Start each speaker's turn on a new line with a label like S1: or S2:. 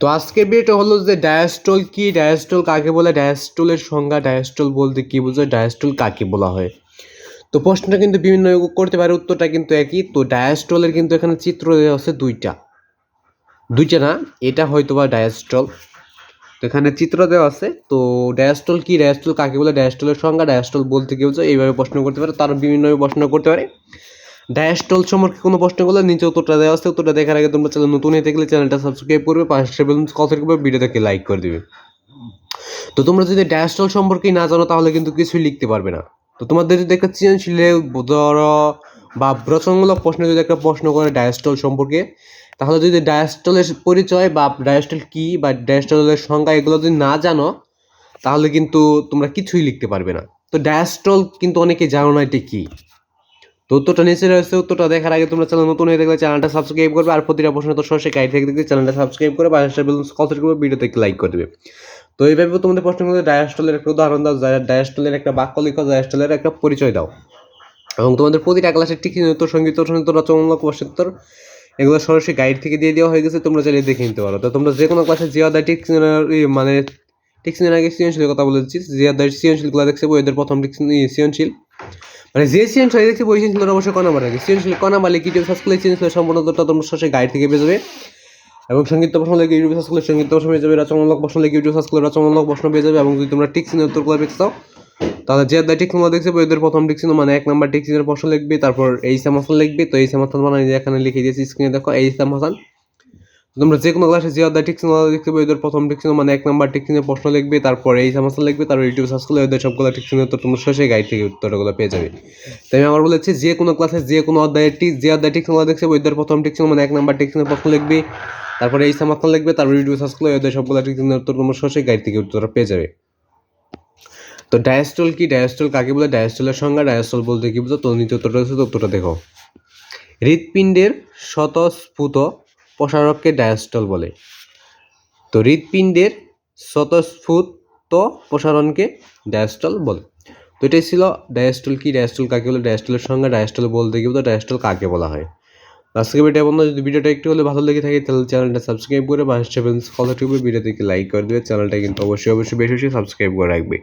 S1: তো আজকের ভিডিওটা হলো যে ডায়াস্টল কি? ডায়াস্টল কাকে বলে? ডায়াস্টলের সংজ্ঞা ডায়াস্টল বলতে কি বোঝায় ডায়াস্টল কাকে বলা হয়? তো প্রশ্নটা কিন্তু বিভিন্ন করতে পারে, উত্তরটা কিন্তু একই। তো ডায়াস্টলের কিন্তু এখানে চিত্র দেওয়া আছে দুইটা। দুইটা না? এটা হয়তো বা ডায়াস্টল তো এখানে চিত্র দেওয়া আছে। তো ডায়াস্টল কি? ডায়াস্টল কাকে বলে? ডায়াস্টলের সংজ্ঞা ডায়াস্টল বলতে কি বোঝায় এইভাবে প্রশ্ন করতে পারে। তার বিভিন্নভাবে প্রশ্ন করতে পারে। ডায়াস্টল সম্পর্কে কোনো প্রশ্ন করলে নিচে উত্তরটা দেওয়া আছে, উত্তরটা দেখার আগে তোমরা চ্যানেল নতুন হয়ে থাকলে চ্যানেলটা সাবস্ক্রাইব করবে, পাশে বেলুন কথা করবে ভিডিওটাকে লাইক করে দিবে। তো তোমরা যদি ডায়াস্টল সম্পর্কেই না জানো, তাহলে কিন্তু কিছুই লিখতে পারবে না। তো তোমাদের যদি একটা সৃজনশীলে ধরো বা রচনামূলক প্রশ্ন যদি একটা প্রশ্ন করে ডায়াস্টল সম্পর্কে, তাহলে যদি ডায়াস্টলের পরিচয় বা ডায়াস্টল কি বা ডায়াস্টলের সংজ্ঞা এগুলো যদি না জানো, তাহলে কিন্তু তোমরা কিছুই লিখতে পারবে না। তো ডায়াস্টল কিন্তু অনেকে জানো না এটা কী। তো উত্তরটা নিচে রয়েছে, উত্তরটা দেখার আগে তোমরা চ্যানেল নতুন হয়ে থাকলে চ্যানেলটা সাবস্ক্রাইব করবে, আর প্রতিটা প্রশ্ন তো সরাসরি গাইড থেকে দেখতে চ্যানেলটা সাবস্ক্রাইব করে পাশে বেলুন কল করবে ভিডিওতে লাইক করে দেবে। তো এইভাবে তোমাদের প্রশ্নগুলো ডায়াস্টলের একটা উদাহরণ দাও ডায়াস্টলের একটা বাক্য লিখো ডায়াস্টলের একটা পরিচয় দাও। এবং তোমাদের প্রতিটা ক্লাসের ঠিক উত্তর, সংগীত সংগীত রচনামূলক প্রশ্নোত্তর এগুলো সরাসরি গাইড থেকে দিয়ে দেওয়া হয়ে গেছে, তোমরা চাইলে দেখে নিতে পারো। তো তোমরা যে কোনো ক্লাসে জিয়াদা ঠিক মানে টিকসিনের আগে সৃজনশীলের কথা বলেছি জিয়াদার সৃজনশীলগুলো দেখছে বইদের প্রথম সৃজনশীল। মানে যে সৃজনশীল দেখছি বই সৃজনশীল অবশ্যই কণা মারা সৃজনশীল কণা মালে কি টিউব সার্কুলার সৃজনশীল সম্পূর্ণটা তোমরা সরাসরি গাইড থেকে পেয়ে যাবে এবং সংগীত প্রশ্ন লেগে ইউটিউব সার্চ করলে সংগীত প্রশ্ন পেয়ে যাবে রচনামূলক প্রশ্ন লেগে ইউটিউব সার্চ করলে রচনামূলক প্রশ্ন পেয়ে যাবে এবং যদি তোমরা টিকসিনের উত্তরগুলো পেতে চাও তাহলে যে আদায় টিকসিন দেখছে বইদের প্রথম টিকসিন মানে এক নাম্বার টিকসিনের প্রশ্ন লিখবে, তারপর এই সাম হাসান লিখবে। তো এই সাম হাসান মানে এখানে লিখে দিয়েছি স্ক্রিনে দেখো, এই সাম হাসান তোমরা যে কোনো ক্লাসে যে অধ্যায় টিকসিন দেখতে পাবে এদের প্রথম টিকসিন মানে এক নাম্বার টিকসিনের প্রশ্ন লিখবে, তারপর এই সমস্যা লিখবে, তারপর ইউটিউব সার্চ করলে ওদের সবগুলো টিকসিনের উত্তর তোমরা শেষে গাইড থেকে উত্তরগুলো পেয়ে যাবে। তাই আমি আমার বলেছি, যে কোনো ক্লাসে যে কোনো অধ্যায়ের টিক যে অধ্যায় টিকসিন দেখছে ওদের প্রথম টিকসিন মানে এক নাম্বার টিকসিনের প্রশ্ন লিখবে, তারপরে এই সমস্যা লিখবে, তারপর ইউটিউব সার্চ করলে ওদের সবগুলো টিকসিনের উত্তর তোমরা শেষে গাইড থেকে উত্তর পেয়ে যাবে। তো ডায়াস্টল কি? ডায়াস্টল কাকে বলে? ডায়াস্টলের সংজ্ঞা ডায়াস্টল বলতে কি বুঝো? তো নীতি উত্তরটা উত্তরটা দেখো। হৃৎপিণ্ডের স্বতঃস্ফূত প্রসারককে ডায়াস্টল বলে। তো হৃৎপিণ্ডের স্বতঃস্ফূত প্রসারণকে ডায়াস্টল বলে। তো এটাই ছিল ডায়াস্টল কি, ডায়াস্টল কাকে বলে? ডায়াস্টলের সঙ্গে ডায়াস্টল বলতে কি তো ডায়াস্টল কাকে বলা হয়। আজকে ভিডিও বন্ধু যদি ভিডিওটা একটু হলে ভালো লেগে থাকে, তাহলে চ্যানেলটা সাবস্ক্রাইব করে সেভেন ফলো টিউবে ভিডিও থেকে লাইক করে দেবে। চ্যানেলটা কিন্তু অবশ্যই অবশ্যই বেশি বেশি সাবস্ক্রাইব করে রাখবে।